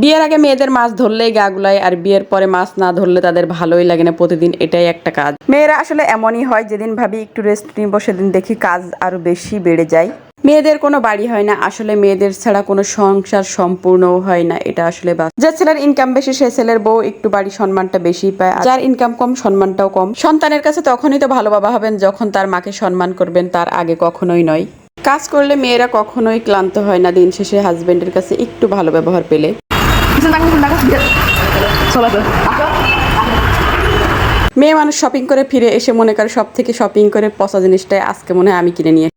বিয়ের আগে মেয়েদের মাছ ধরলেই গা গুলায় আর বিয়ের পরে মাছ না ধরলে তাদের ভালোই লাগে না প্রতিদিন এটাই একটা কাজ। মেয়েরা আসলে এমনই হয় যেদিন ভাবি একটু রেস্ট নিব সেদিন দেখি কাজ আরও বেশি বেড়ে যায়। মেয়েদের কোনো বাড়ি হয় না আসলে মেয়েদের ছাড়া কোনো সংসার সম্পূর্ণ হয় না এটা আসলে বাস্তব। যে ছেলের ইনকাম বেশি সে ছেলের বউ একটু বাড়ি সম্মানটা বেশি পায় আর যার ইনকাম কম সম্মানটাও কম। সন্তানের কাছে তখনই তো ভালো বাবা হবেন যখন তার মাকে সম্মান করবেন তার আগে কখনোই নয়। কাজ করলে মেয়েরা কখনোই ক্লান্ত হয় না দিন শেষে হাজবেন্ডের কাছে একটু ভালো ব্যবহার পেলে। মেয়ে মানুষ শপিং করে ফিরে এসে মনে করে সব থেকে শপিং করে পচা জিনিসটাই আজকে মনে হয় আমি কিনে নিয়ে